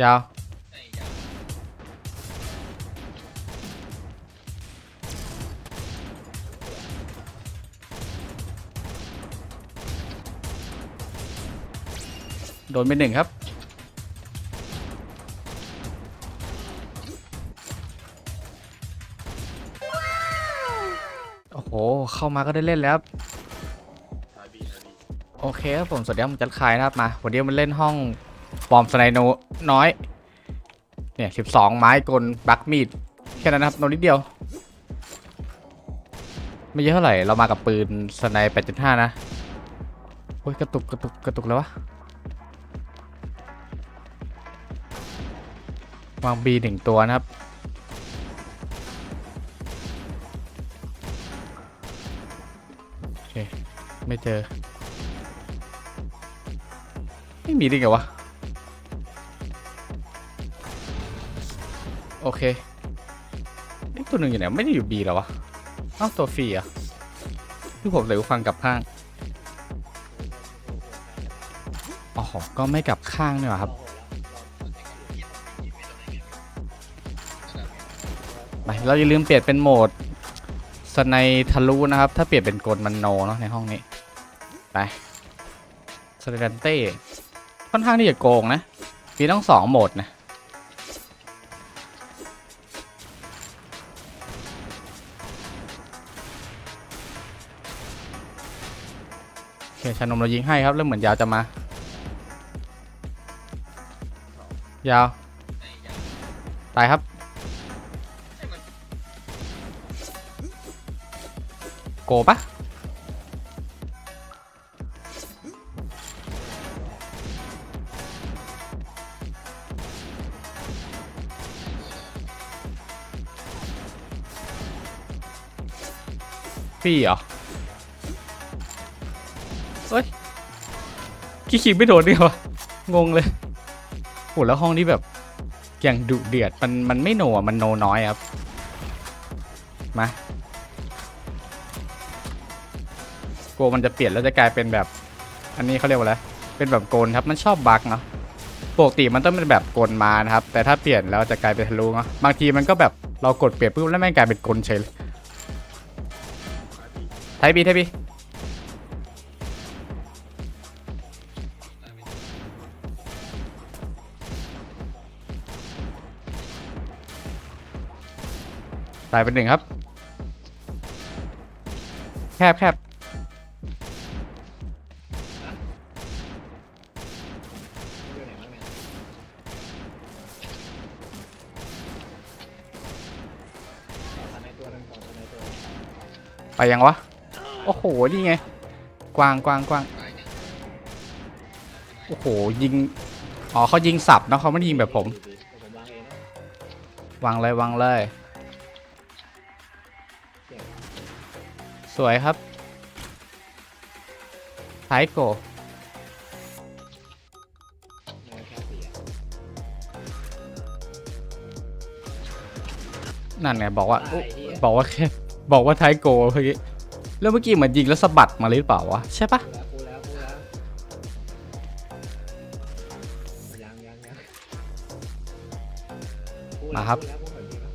ยาว โดนไปหนึ่งครับ โอ้โห เข้ามาก็ได้เล่นแล้วโอเคครับผมสวัสดีครับผมจัดคายนะครับมาวันนี้มันเล่นห้องปลอมสไนโน น้อย เนี่ยสิบสองไม้กลบักมีดแค่นั้นนะครับโนนิดเดียว ไม่เยอะเท่าไหร่ เรามากับปืนสไนแปดจุดห้านะโอ้ยกระตุกกระตุกกระตุกแล้ววะวางบีหนึ่งตัวนะครับโอเคไม่เจอ ไม่มีได้ไงวะ โอเคไอ้ตัวหนึ่งอยู่ไหนไม่ได้อยู่บีแล้ววะเอ้าตัวฟรีอะที่ผมใส่หูฟังกลับข้างอ๋อก็ไม่กลับข้างเนี่ยครับไปเราอย่าลืมเปลี่ยนเป็นโหมดสไนทะลุนะครับ ถ้าเปลี่ยนเป็นกลมันโนเนาะในห้องนี้ ไปสไนดันเต้ค่อนข้างที่จะโกงนะ มีต้องสองโหมดนะ ชานมเรายิงให้ครับ แล้วเหมือนยาวจะมา ยาว ตายครับ โกปะพี่เหรอ กี่คิไม่โดนดิวะงงเลยโหแล้วห้องนี้แบบอย่างดุเดือดมันมันไม่โนอะมันโนน้อยครับมาโกมันจะเปลี่ยนแล้วจะกลายเป็นแบบ อันนี้เขาเรียกว่าอะไรเป็นแบบโกนครับมันชอบบักเนาะปกติมันต้องเป็นแบบโกนมานะครับ แต่ถ้าเปลี่ยนแล้วจะกลายเป็นทะลุเนาะบางทีมันก็แบบเรากดเปลี่ยนปุ๊บแล้วแม่งกลายเป็นโกนเฉยเลยไทยบีไทยบี ตายเป็นหนึ่งครับ แคบแคบไปยังวะ โอ้โห นี่ไง กวางกวางกวางโอ้โห ยิง อ๋อเขายิงสับนะเขาไม่ได้ยิงแบบผม วางเลยวางเลย สวยครับไทโกในแค่สี่อะนั่นไงบอกว่าตายเหี้ยบอกว่าแค่บอกว่าไทโกเมื่อกี้แล้วเมื่อกี้เหมือนยิงแล้วสะบัดมาเลยหรือเปล่าวะใช่ปะกูแล้วกูแล้วกูแล้วยังยังยังกูแล้วมาครับกูแล้วกูเหมือนจริงนะ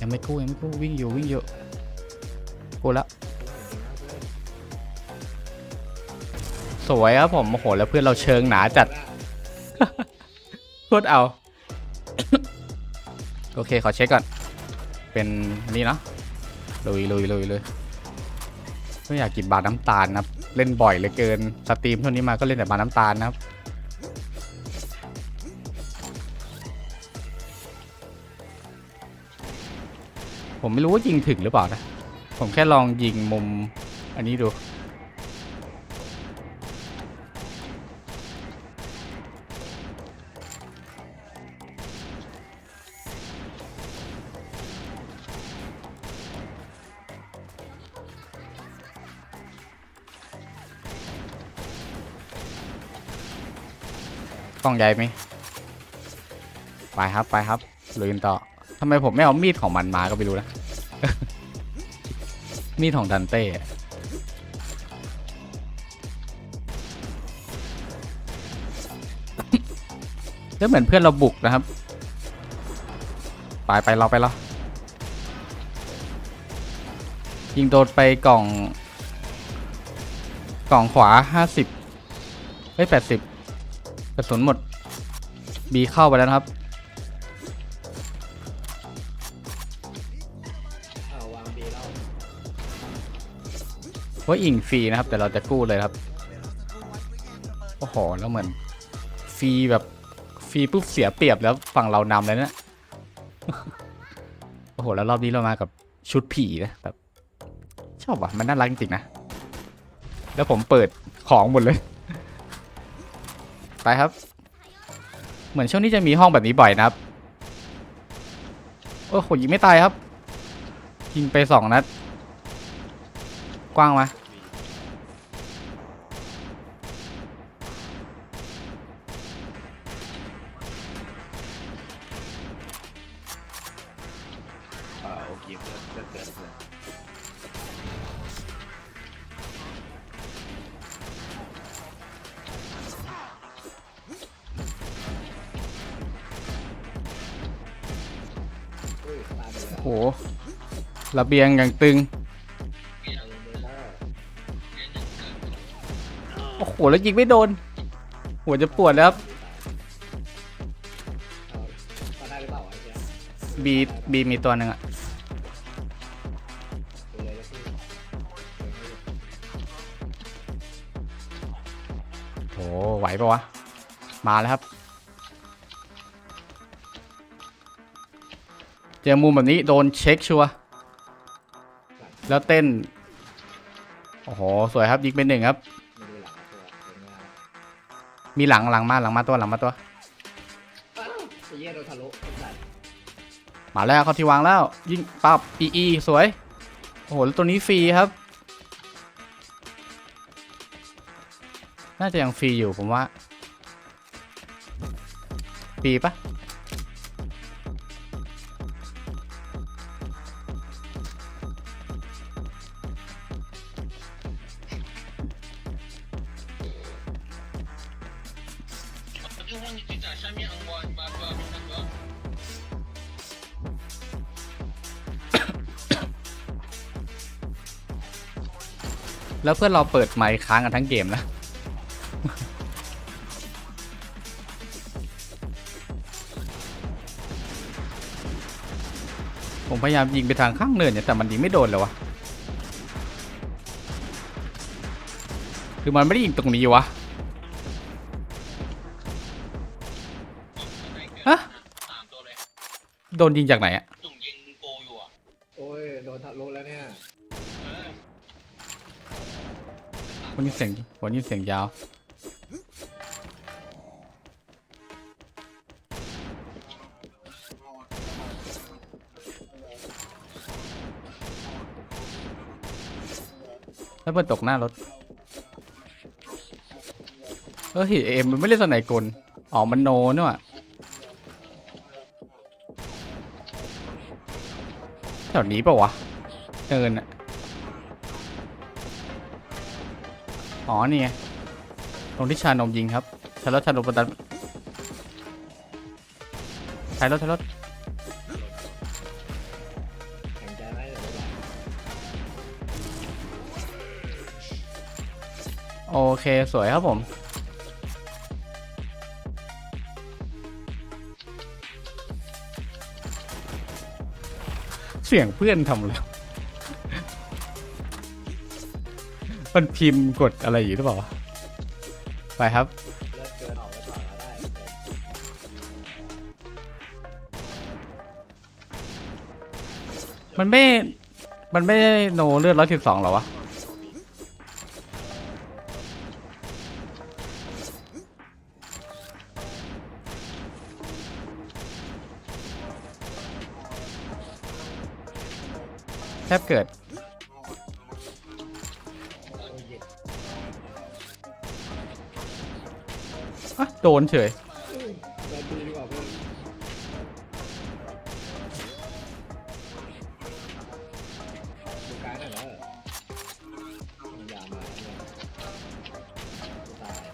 ยังไม่กู้ยังไม่กู้วิ่งอยู่วิ่งอยู่ กูแล้ว สวยครับผมโอ้โห แล้วเพื่อนเราเชิงหนาจัดพูดเอา โอเค ขอเช็คก่อน เป็นนี่เนาะลุยลุยลุยเลยไม่อยากกินบาน้ำตาลนะครับ เล่นบ่อยเหลือเกิน สตรีมเท่านี้มาก็เล่นแต่บาน้ำตาลนะครับผมไม่รู้ว่ายิงถึงหรือเปล่านะ ผมแค่ลองยิงมุมอันนี้ดูกล้องใหญ่ไหมไปครับ ไปครับลุยกันต่อทำไมผมไม่เอามีดของมันมาก็ไม่รู้นะ มีดของดันเต้อะก็เหมือนเพื่อนเราบุกนะครับ ไปไปเราไปเรายิงโดนไปกล่อง กล่องขวาห้าสิบเฮ้ยแปดสิบกระสุนหมด บีเข้าไปแล้วนะครับ เพราอิงฟรีนะครับ แต่เราจะกู้เลยครับ โอ้โห แล้วเหมือนฟรีแบบฟรีปุ๊บเสียเปรียบแล้วฝั่งเรานำเลยนะ โอ้โห แล้วรอบนี้เรามากับชุดผีนะแบบชอบว่ะ มันน่ารักจริงๆนะ แล้วผมเปิดของหมดเลย ไปครับ เหมือนช่วงนี้จะมีห้องแบบนี้บ่อยนะครับ โอ้โหยิงไม่ตายครับ ยิงไปสองนัด กว้างมอ่าโอเคเพื่อนเพื่อนเพื่อนเพื่อนอุ้ยตายไปแล้วโอ้โหระเบียงอย่างตึง โหแล้วยิงไม่โดน หัวจะปวดแล้วครับเอาได้หรือเปล่าวะไอ้เนี้ยบีบีมีตัวหนึ่งอะดูเลยแล้วพี่โอ้ไหวปะวะ มาแล้วครับ เจอมุมแบบนี้โดนเช็คชัวร์แล้วเต้น โอ้โห สวยครับยิงเป็นหนึ่งครับ มีหลังหลังมาหลังมาตัวหลังมาตัวอ้าวไอ้เหี้ยโดนทะลุไอ้สัตว์มาแล้วเข้าที่วางแล้ว ยิงปับอีอีสวยโอ้โหแล้วตัวนี้ฟรีครับ น่าจะยังฟรีอยู่ผมว่าฟรีปะ แล้วเพื่อนเราเปิดไมค์ค้างกันทั้งเกมแล้วผมพยายามยิงไปทางข้างเนินเนี่ยแต่มันยิงไม่โดนเลยวะ คือมันไม่ได้ยิงตรงนี้วะฮะ โดนยิงจากไหนอะโอ้ยโดนทะลุแล้วเนี่ยวันนี้เสียงวันนี้เสียงยาว แล้วเพื่อนตกหน้ารถ เออเอ็มมันไม่เล่นสไนกลอ๋อ มันโนนี่หว่ะ ถวนี้เปล่าวะเนินอะอ๋อนี่ไงตรงที่ชานมยิงครับใชายรถชานมประดันใชายรถใชายรถโอเค สวยครับผม สียงเพื่อนทำแล้วมันพิมพ์กดอะไรอยู่หรือเปล่า ไปครับมันไม่ มันไม่โนเลือดร้อยสิบสองหรอวะ บเกิดโอ้ยเหี้ยอะ โดนเฉยเราดูดีกว่าเพื่อนดูการหน่อยนะมันยาวมาแล้วเนี่ยตาย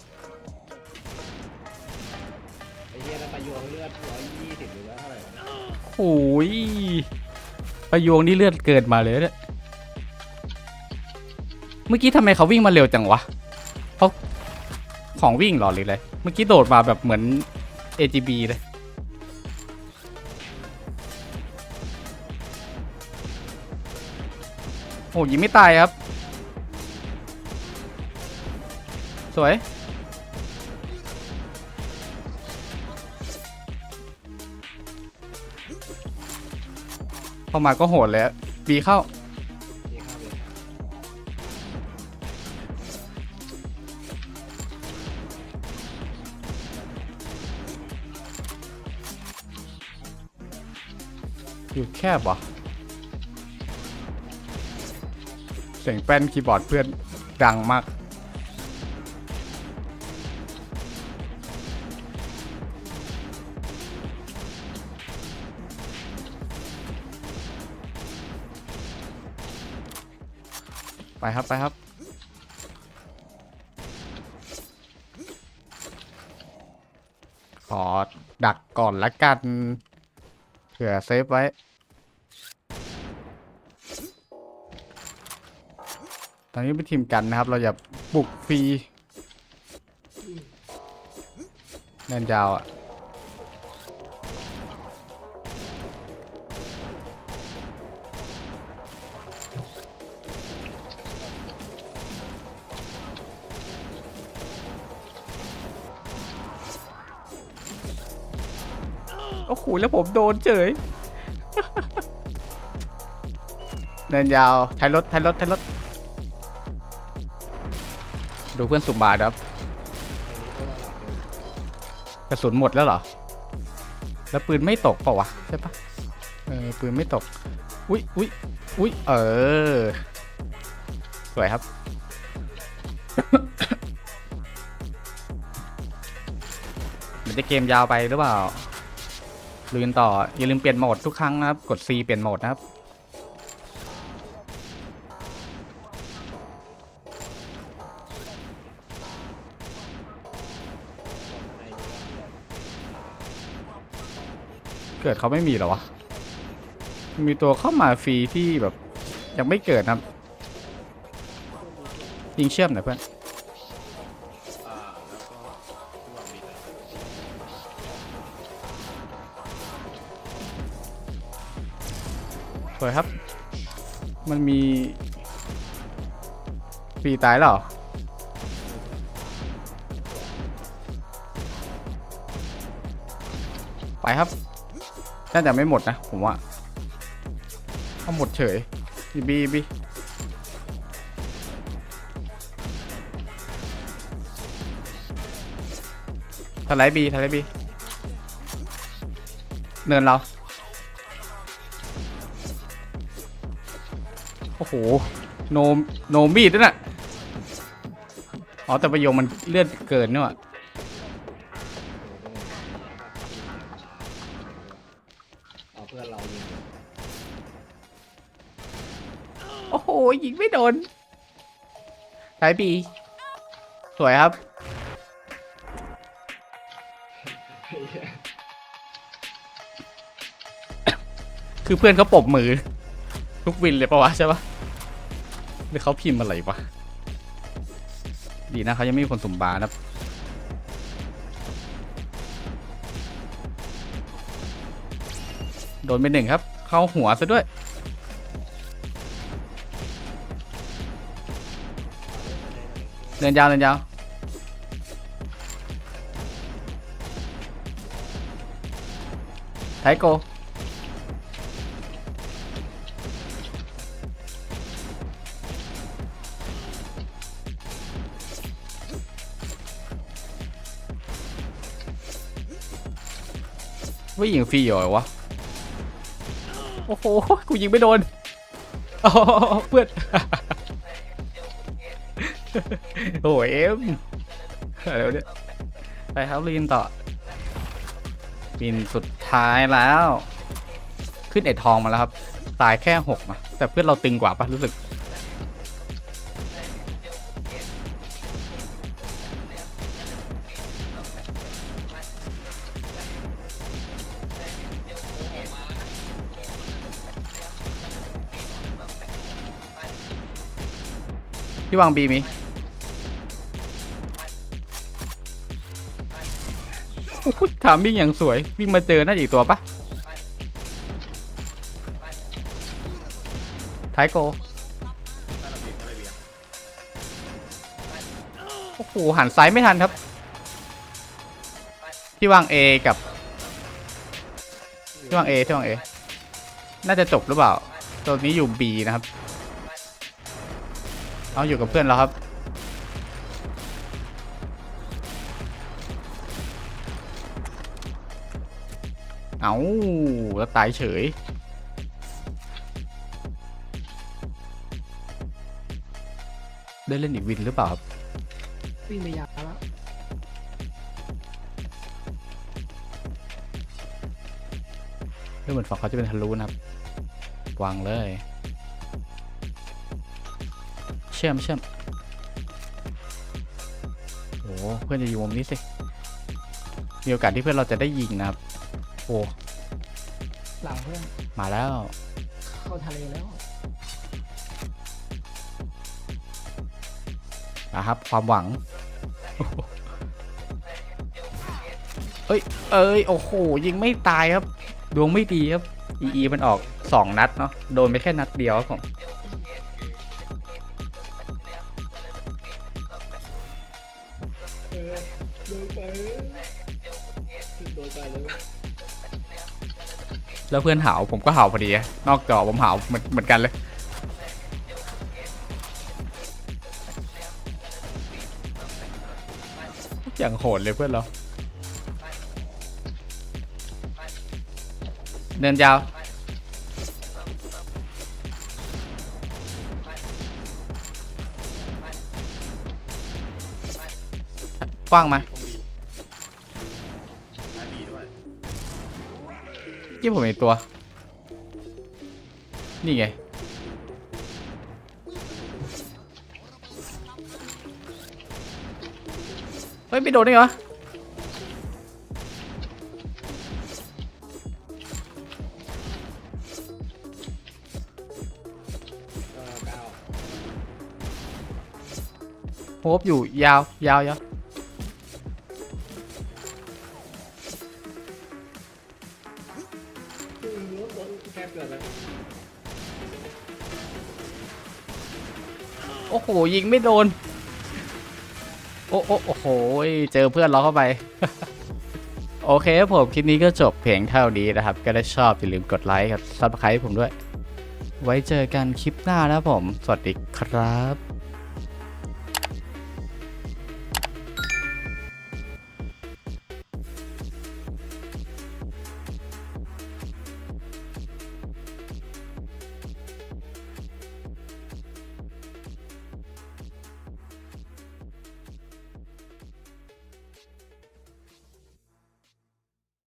ไอ้เหี้ยแล้วประยุทธ์ยวงเลือดร้อยยี่สิบหรือว่าเท่าไหร่วะเนี่ยโอ้ย ประโยงนี่เลือดเกิดมาเลยเนี่ยเมื่อกี้ทำไมเขาวิ่งมาเร็วจังวะเขาของวิ่งหรอหรืออะไรเมื่อกี้โดดมาแบบเหมือน AGB เลยโอ้ยิงไม่ตายครับ สวย เข้ามาก็โหดเลยบีเข้าที่เข้า อยู่แคบเหรอเสียงแป้นคีย์บอร์ดเพื่อนดังมาก ไปครับไปครับขอดักก่อนละกันเผื่อเซฟไว้ตอนนี้เป็นทีมกันนะครับ เราอย่าบุกฟรีแนนยาวอะ โอ้โหแล้วผมโดนเฉยเดินยาวท้ายรถท้ายรถท้ายรถ ดูเพื่อนสุ่มบาทครับ กระสุนหมดแล้วเหรอ แล้วปืนไม่ตกเปล่าวะใช่ปะเออปืนไม่ตก อุ้ยอุ้ยอุ้ยเออ สวยครับมันจะเกมยาวไปหรือเปล่า ลืนต่อ อย่าลืมเปลี่ยนโหมดทุกครั้งนะครับ กด C เปลี่ยนโหมดนะครับ เกิดเขาไม่มีหรอวะ มีตัวเข้ามาฟรีที่แบบ ยังไม่เกิดนะครับ ยิงเชื่อมหน่อยเพื่อน วยครับ มันมีฟีตายหรอไปครับ น่าจะไม่หมดนะ ผมว่าเอาหมดเฉยบีบีบีทลายบีทลายบี เนินเรา อ้โห โนโนมีดด้วยน่ะ อ๋อ แต่ประโยคมันเลือดเกินเนี่ยว่ะเอาเพื่อนเรายิงโอ้โห ยิงไม่โดนสายบีสวยครับ คือเพื่อนเขาปรบมือ ทุกวินเลยปะวะใช่ปะ หรือเขาพิมพ์อะไรวะ ดีนะเขายังไม่มีคนสุ่มบาร์นะครับโดนไปหนึ่งครับ เข้าหัวซะด้วย เดินยาวเดินยาวไทโก ว่ายิงฟรีเหรอวะ โอ้โห กูยิงไม่โดนอ๋อเพื่อน โอ้ยเอ็มอะไรวะเนี่ย ไปครับลีนต่อปีนสุดท้ายแล้ว ขึ้นเอ็ดทองมาแล้วครับ ตายแค่หกนะแต่เพื่อนเราตึงกว่าปะรู้สึก ที่วางบีมีถามวิ่งอย่างสวย วิ่งมาเจอน่าอีกตัวปะท้ายโก้โอ้โหหันซ้ายไม่ทันครับ ที่วาง A กับ ที่วาง A ที่วาง A น่าจะจบหรือเปล่า ตัวนี้อยู่ B นะครับ เอาอยู่กับเพื่อนแล้วครับ เอาแล้วตายเฉย ได้เล่นอีกวินหรือเปล่าครับวิ่งไปยาวแล้วเรื่องเหมือนฝั่งเขาจะเป็นทะลุนะครับ วางเลยเชื่อมเชื่อมโอ้เพื่อนจะอยู่มุมนี้สิ มีโอกาสที่เพื่อนเราจะได้ยิงนะครับ โอ้ หลังเพื่อนมาแล้ว เข้าทะเลแล้วนะครับ ความหวัง เอ้ย เอ้ย โอ้โห ยิงไม่ตายครับ ดวงไม่ดีครับ อีอีมันออก 2 นัดเนาะ โดนไปแค่นัดเดียวครับผม แล้วเพื่อนหาวผมก็หาวพอดีอะนอกจอผมหาวเหมือนเหมือนกันเลยอย่างโหดเลยเพื่อนเราเดินยาวกว้างมา ยี่ผมเห็นตัว นี่ไง เฮ้ยไม่โดนได้เหรอเออเก้าโฮปอยู่ยาวยาวยาว ยิงไม่โดน โอ้โอ้โอ้โหเจอเพื่อนเราเข้าไป โอเคครับผม คลิปนี้ก็จบเพียงเท่านี้นะครับ ก็ได้ชอบอย่าลืมกดไลค์กับซับสไครต์ผมด้วย ไว้เจอกันคลิปหน้านะผม สวัสดีครับ